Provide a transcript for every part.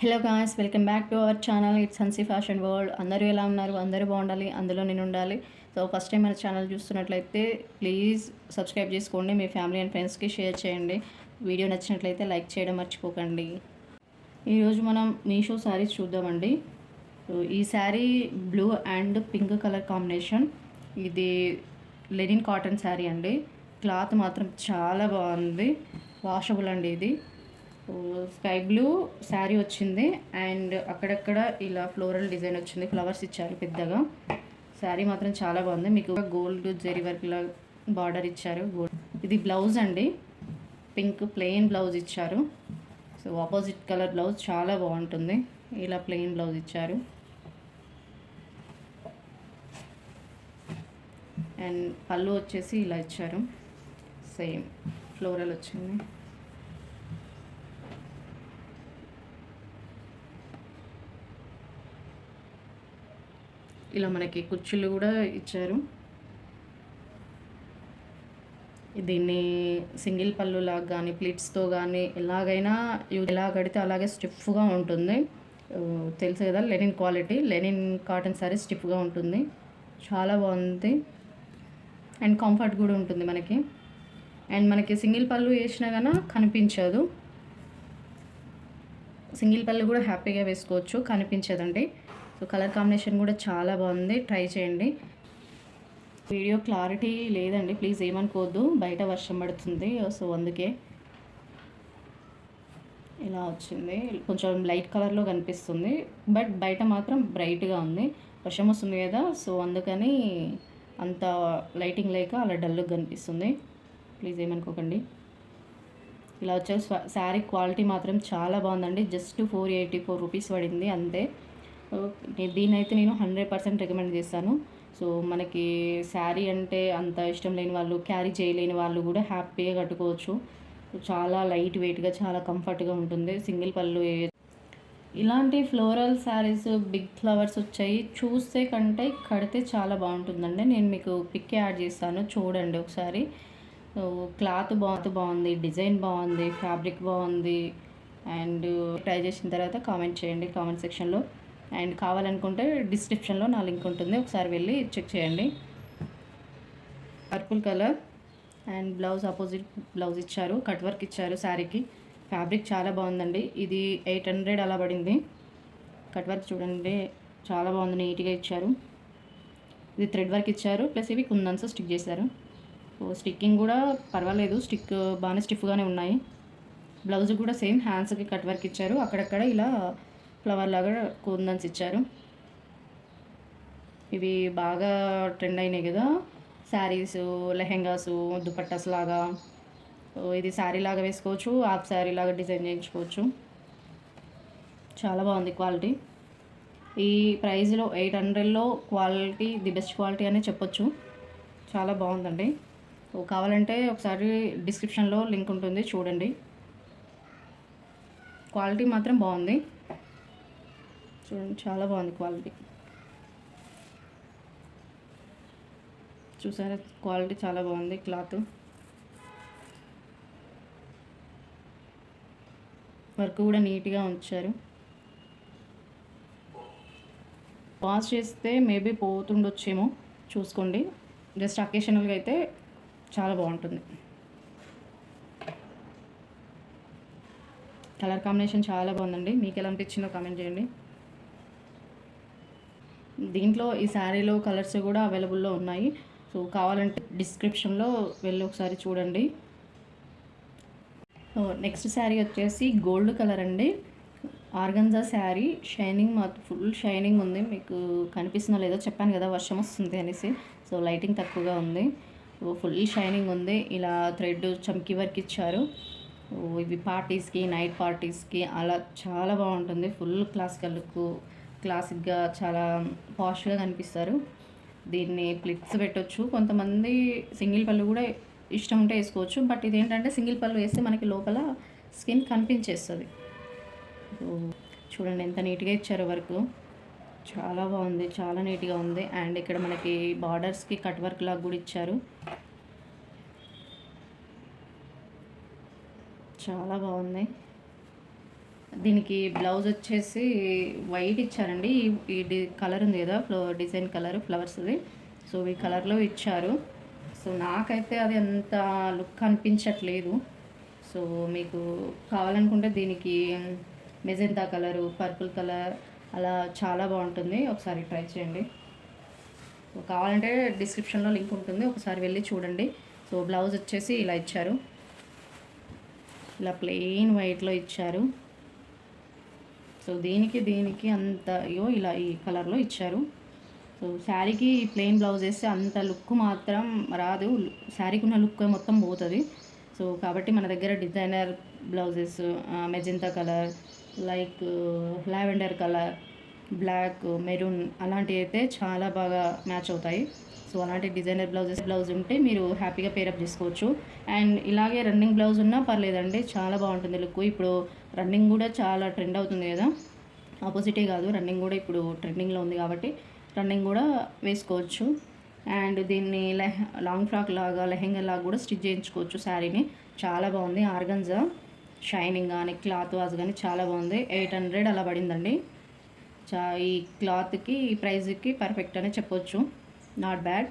Hello guys welcome back to our channel it's Hansi fashion world అందరూ ఎలా ఉన్నారు? అందరూ బాగుండాలి. అందులో నేను ఉండాలి. సో ఫస్ట్ టైం మన ఛానల్ చూస్తున్నట్లయితే ప్లీజ్ సబ్స్క్రైబ్ చేసుకోండి. మీ ఫ్యామిలీ అండ్ ఫ్రెండ్స్కి షేర్ చేయండి. వీడియో నచ్చినట్లయితే లైక్ చేయడం మర్చిపోకండి. ఈరోజు మనం మీషో శారీస్ చూద్దామండి. ఈ sari blue and pink colour combination ఇది లెనిన్ కాటన్ శారీ అండి. క్లాత్ మాత్రం చాలా బాగుంది. వాషబుల్ అండి ఇది. స్కై బ్లూ శారీ వచ్చింది. అండ్ అక్కడక్కడ ఇలా ఫ్లోరల్ డిజైన్ వచ్చింది. ఫ్లవర్స్ ఇచ్చారు పెద్దగా. శారీ మాత్రం చాలా బాగుంది. మీకు గోల్డ్ జెరీ వర్క్ ఇలా బార్డర్ ఇచ్చారు. గోల్డ్. ఇది బ్లౌజ్ అండి. పింక్ ప్లెయిన్ బ్లౌజ్ ఇచ్చారు. సో ఆపోజిట్ కలర్ బ్లౌజ్ చాలా బాగుంటుంది. ఇలా ప్లెయిన్ బ్లౌజ్ ఇచ్చారు. అండ్ పళ్ళు వచ్చేసి ఇలా ఇచ్చారు. సేమ్. ఫ్లోరల్ వచ్చింది. ఇలా మనకి కుర్చీలు కూడా ఇచ్చారు. దీన్ని సింగిల్ పళ్ళులాగా కానీ ప్లిట్స్తో కానీ ఎలాగైనా ఎలా కడితే అలాగే స్టిఫ్గా ఉంటుంది. తెలుసు కదా linen quality. Linen cotton sari స్టిఫ్గా ఉంటుంది. చాలా బాగుంది. అండ్ కంఫర్ట్ కూడా ఉంటుంది మనకి. అండ్ మనకి సింగిల్ పళ్ళు వేసినా కానీ కనిపించదు. సింగిల్ పళ్ళు కూడా హ్యాపీగా వేసుకోవచ్చు. కనిపించదండి. సో కలర్ కాంబినేషన్ కూడా చాలా బాగుంది. ట్రై చేయండి. వీడియో క్లారిటీ లేదండి. ప్లీజ్ ఏమనుకోవద్దు. బయట వర్షం పడుతుంది. సో అందుకే ఇలా వచ్చింది. కొంచెం లైట్ కలర్లో కనిపిస్తుంది. బట్ బయట మాత్రం బ్రైట్గా ఉంది. వర్షం వస్తుంది కదా. సో అందుకని అంత లైటింగ్ లేక అలా డల్గా కనిపిస్తుంది. ప్లీజ్ ఏమనుకోకండి. ఇలా వచ్చే శారీ క్వాలిటీ మాత్రం చాలా బాగుందండి. Just four eighty four rupees పడింది. అంతే. దీని అయితే నేను హండ్రెడ్ పర్సెంట్ రికమెండ్ చేస్తాను. సో మనకి శారీ అంటే అంత ఇష్టం లేని వాళ్ళు క్యారీ చేయలేని వాళ్ళు కూడా హ్యాపీగా కట్టుకోవచ్చు. చాలా లైట్ వెయిట్గా చాలా కంఫర్ట్గా ఉంటుంది. సింగిల్ పళ్ళు ఇలాంటి ఫ్లోరల్ శారీస్ బిగ్ ఫ్లవర్స్ వచ్చాయి. చూస్తే కంటే కడితే చాలా బాగుంటుందండి. నేను మీకు పిక్ యాడ్ చేస్తాను. చూడండి ఒకసారి. క్లాత్ బాగుంది బాగుంది డిజైన్ బాగుంది ఫ్యాబ్రిక్ బాగుంది. అండ్ ట్రై చేసిన తర్వాత కామెంట్ చేయండి కామెంట్ సెక్షన్లో. అండ్ కావాలనుకుంటే డిస్క్రిప్షన్లో నా లింక్ ఉంటుంది. ఒకసారి వెళ్ళి చెక్ చేయండి. Purple colour and blouse opposite blouse ఇచ్చారు. కట్ వర్క్ ఇచ్చారు శారీకి. ఫ్యాబ్రిక్ చాలా బాగుందండి. ఇది ఎయిట్ హండ్రెడ్ అలా పడింది. కట్ వర్క్ చూడండి. చాలా బాగుంది. నీట్గా ఇచ్చారు. ఇది థ్రెడ్ వర్క్ ఇచ్చారు. ప్లస్ ఇవి కుందన్స్ స్టిక్ చేశారు. స్టిక్కింగ్ కూడా పర్వాలేదు. స్టిక్ బాగానే స్టిఫ్గానే ఉన్నాయి. బ్లౌజ్ కూడా సేమ్ హ్యాండ్స్కి కట్ వర్క్ ఇచ్చారు. అక్కడక్కడ ఇలా ఫ్లవర్ లాగా కుందన్స్ ఇచ్చారు. ఇవి బాగా ట్రెండ్ అయినాయి కదా. శారీస్ లెహెంగాస్ దుపట్టాస్ లాగా. ఇది శారీ లాగా వేసుకోవచ్చు హాఫ్ శారీ లాగా డిజైన్ చేయించుకోవచ్చు. చాలా బాగుంది క్వాలిటీ. ఈ ప్రైస్లో ఎయిట్ హండ్రెడ్లో క్వాలిటీ ది బెస్ట్ క్వాలిటీ అనే చెప్పొచ్చు. చాలా బాగుందండి. కావాలంటే ఒకసారి డిస్క్రిప్షన్లో లింక్ ఉంటుంది చూడండి. క్వాలిటీ మాత్రం బాగుంది. చూడండి చాలా బాగుంది క్వాలిటీ. చూసారా? క్వాలిటీ చాలా బాగుంది క్లాత్. వర్క్ కూడా నీట్గా ఉంచారు. వాష్ చేస్తే మేబీ పోతుండొచ్చేమో చూసుకోండి. జస్ట్ అకేషనల్గా అయితే చాలా బాగుంటుంది. కలర్ కాంబినేషన్ చాలా బాగుందండి. మీకు ఎలా అనిపించిందో కామెంట్ చేయండి. దీంట్లో ఈ శారీలో కలర్స్ కూడా అవైలబుల్లో ఉన్నాయి. సో కావాలంటే డిస్క్రిప్షన్లో వెళ్ళి ఒకసారి చూడండి. నెక్స్ట్ శారీ వచ్చేసి గోల్డ్ కలర్ అండి. ఆర్గంజా శారీ. షైనింగ్ మాకు ఫుల్ షైనింగ్ ఉంది. మీకు కనిపిస్తుందో లేదో చెప్పాను కదా వర్షం వస్తుంది అనేసి. సో లైటింగ్ తక్కువగా ఉంది. ఫుల్ షైనింగ్ ఉంది. ఇలా థ్రెడ్ చమ్కీ వర్క్ ఇచ్చారు. ఓ, ఇవి పార్టీస్కి నైట్ పార్టీస్కి అలా చాలా బాగుంటుంది. Full classical look. క్లాసిక్గా చాలా పాష్గా కనిపిస్తారు. దీన్ని ప్లిట్స్ పెట్టొచ్చు. కొంతమంది సింగిల్ పళ్ళు కూడా ఇష్టం ఉంటే వేసుకోవచ్చు. బట్ ఇదేంటంటే సింగిల్ పళ్ళు వేస్తే మనకి లోపల స్కిన్ కనిపించేస్తుంది. చూడండి ఎంత నీట్గా ఇచ్చారో వర్క్. చాలా బాగుంది. చాలా నీట్గా ఉంది. అండ్ ఇక్కడ మనకి బార్డర్స్కి కట్ వర్క్ లాగా కూడా ఇచ్చారు. చాలా బాగుంది. దీనికి బ్లౌజ్ వచ్చేసి వైట్ ఇచ్చారండి. ఈ- డి కలర్ ఉంది కదా ఫ్లో డిజైన్ కలర్ ఫ్లవర్స్ది సో ఈ కలర్లో ఇచ్చారు. సో నాకైతే అది అంత లుక్ అనిపించట్లేదు. సో మీకు కావాలనుకుంటే దీనికి మెజెంతా కలరు పర్పుల్ కలర్ అలా చాలా బాగుంటుంది. ఒకసారి ట్రై చేయండి. సో కావాలంటే డిస్క్రిప్షన్లో లింక్ ఉంటుంది. ఒకసారి వెళ్ళి చూడండి. సో బ్లౌజ్ వచ్చేసి ఇలా ఇచ్చారు. ఇలా ప్లెయిన్ వైట్లో ఇచ్చారు. సో దీనికి దీనికి అంత అయ్యో ఇలా ఈ కలర్లో ఇచ్చారు. సో శారీకి ప్లెయిన్ బ్లౌజ్ వేస్తే అంత లుక్ మాత్రం రాదు. శారీకి ఉన్న లుక్ మొత్తం పోతుంది. సో కాబట్టి మన దగ్గర designer blouses magenta colour like lavender colour black maroon అలాంటివి అయితే చాలా బాగా మ్యాచ్ అవుతాయి. సో అలాంటి డిజైనర్ బ్లౌజెస్ బ్లౌజ్ ఉంటే మీరు హ్యాపీగా పేరప్ చేసుకోవచ్చు. అండ్ ఇలాగే రన్నింగ్ బ్లౌజ్ ఉన్నా పర్లేదండి చాలా బాగుంటుంది లుక్. ఇప్పుడు రన్నింగ్ కూడా చాలా ట్రెండ్ అవుతుంది కదా. ఆపోజిటే కాదు రన్నింగ్ కూడా ఇప్పుడు ట్రెండింగ్లో ఉంది కాబట్టి రన్నింగ్ కూడా వేసుకోవచ్చు. అండ్ దీన్ని లెహ లాంగ్ ఫ్రాక్ లాగా లెహెంగా లాగా కూడా స్టిచ్ చేయించుకోవచ్చు శారీని. చాలా బాగుంది. ఆర్గన్జా షైనింగ్ కానీ క్లాత్ వాజ్ కానీ చాలా బాగుంది. ఎయిట్ హండ్రెడ్ అలా పడిందండి. చా ఈ క్లాత్కి ఈ ప్రైజ్కి పర్ఫెక్ట్ అనే చెప్పొచ్చు. నాట్ బ్యాడ్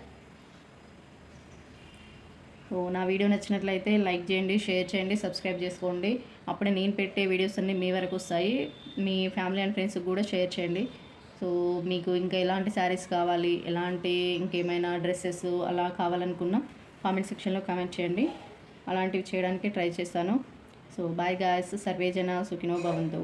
సో నా వీడియో నచ్చినట్లయితే లైక్ చేయండి షేర్ చేయండి సబ్స్క్రైబ్ చేసుకోండి. అప్పుడే నేను పెట్టే వీడియోస్ అన్నీ మీ వరకు వస్తాయి. మీ ఫ్యామిలీ అండ్ ఫ్రెండ్స్కి కూడా షేర్ చేయండి. సో మీకు ఇంకా ఎలాంటి శారీస్ కావాలి ఎలాంటి ఇంకేమైనా డ్రెస్సెస్ అలా కావాలనుకున్నా కామెంట్ సెక్షన్లో కామెంట్ చేయండి. అలాంటివి చేయడానికి ట్రై చేస్తాను. సో బాయ్ గాయస్ సర్వేజన సుఖినో భవంతు.